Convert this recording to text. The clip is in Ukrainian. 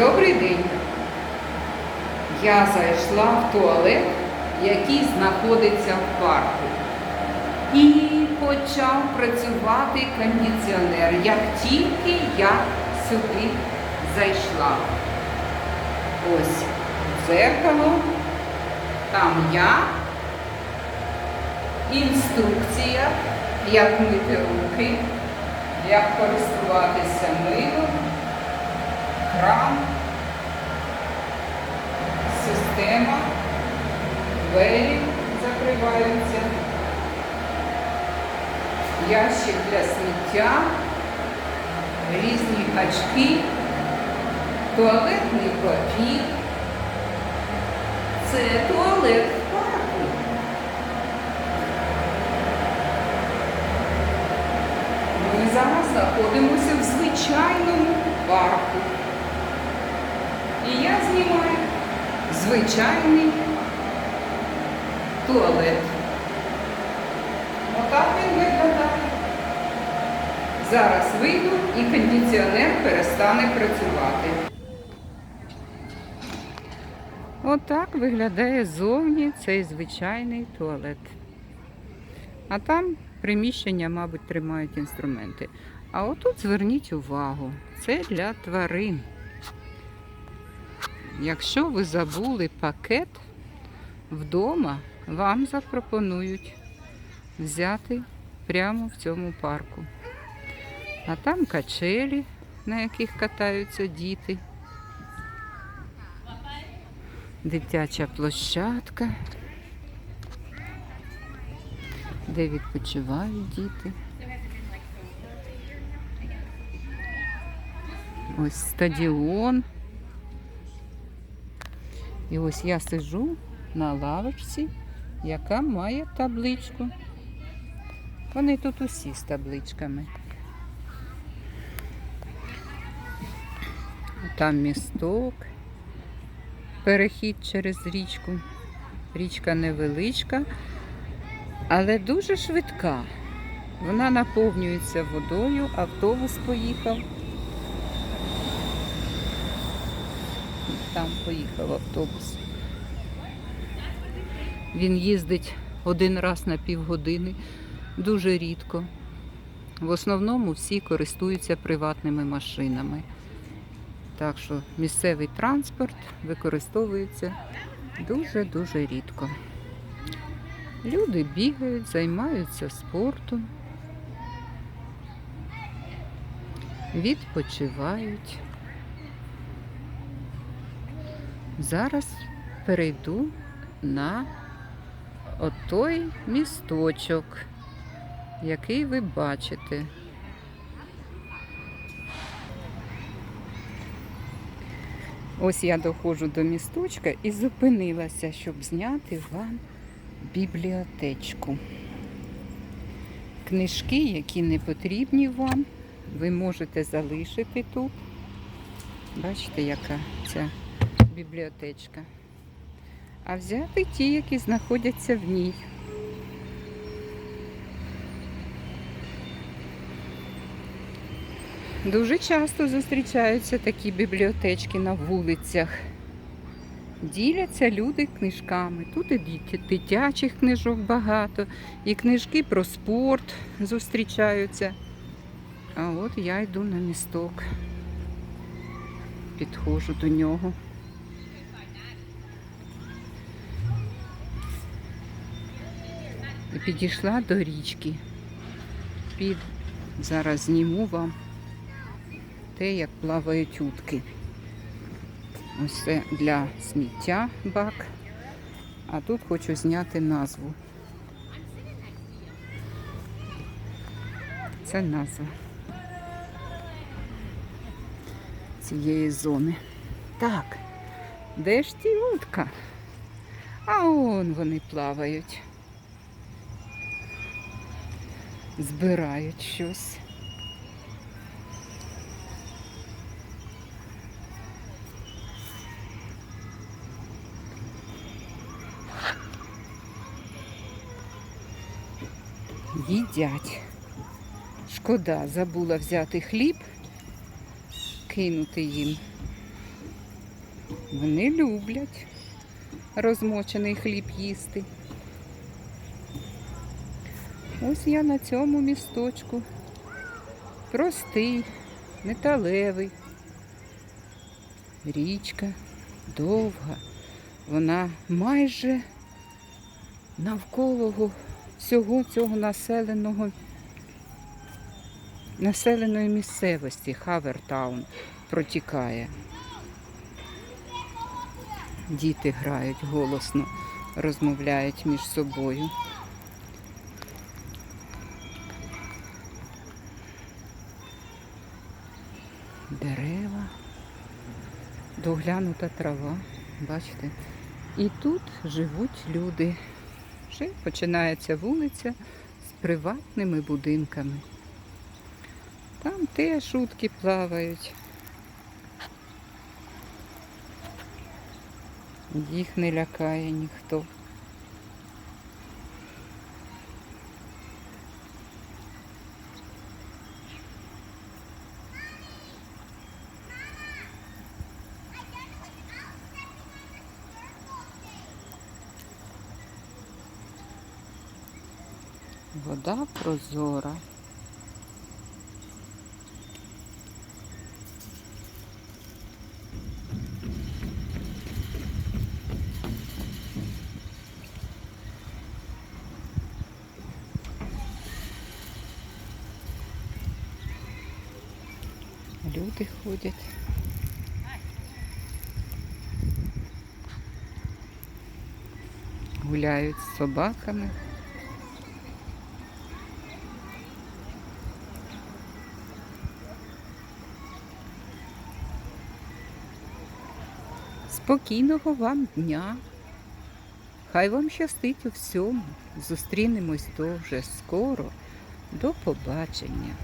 Добрий день. Я зайшла в туалет, який знаходиться в парку. І почав працювати кондиціонер, як тільки я сюди зайшла. Ось дзеркало, там я, інструкція, як мити руки, як користуватися милом, кран, система, двері закриваються, ящик для сміття, різні очки, туалетний папір. Це туалет в парку. Ми зараз знаходимося в звичайному парку. І я знімаю звичайний туалет. Отак він виглядає. Зараз вийду і кондиціонер перестане працювати. Отак виглядає зовні цей звичайний туалет. А там приміщення, мабуть, тримають інструменти. А отут зверніть увагу, це для тварин. Якщо ви забули пакет вдома, вам запропонують взяти прямо в цьому парку. А там качелі, на яких катаються діти. Дитяча площадка, де відпочивають діти. Ось стадіон. І ось я сижу на лавочці, яка має табличку. Вони тут усі з табличками. Там місток, перехід через річку. Річка невеличка, але дуже швидка. Вона наповнюється водою, автобус поїхав. Там поїхав автобус. Він їздить один раз на півгодини, дуже рідко. В основному всі користуються приватними машинами. Так що місцевий транспорт використовується дуже-дуже рідко. Люди бігають, займаються спортом, відпочивають. Зараз перейду на отой місточок, який ви бачите. Ось я доходжу до місточка і зупинилася, щоб зняти вам бібліотечку. Книжки, які не потрібні вам, ви можете залишити тут. Бачите, яка ця бібліотечка. А взяти ті, які знаходяться в ній. Дуже часто зустрічаються такі бібліотечки на вулицях. Діляться люди книжками. Тут і дитячих книжок багато, і книжки про спорт зустрічаються. А от я йду на місток. Підходжу до нього. І підійшла до річки. Під... Зараз зніму вам те, як плавають утки. Ось це для сміття бак. А тут хочу зняти назву. Це назва цієї зони. Так, де ж ті утка? А он вони плавають. Збирають щось. Їдять. Шкода, забула взяти хліб, кинути їм. Вони люблять розмочений хліб їсти. Ось я на цьому місточку. Простий, металевий. Річка довга. Вона майже навколо всього цього населеного населеної місцевості Хавертаун протікає. Діти грають голосно, розмовляють між собою. Дерева, доглянута трава, бачите. І тут живуть люди. Вже починається вулиця з приватними будинками. Там теж утки плавають. Їх не лякає ніхто. Вода прозора. Люди ходять. Гуляють з собаками. Спокійного вам дня. Хай вам щастить у всьому. Зустрінемось дуже скоро. До побачення.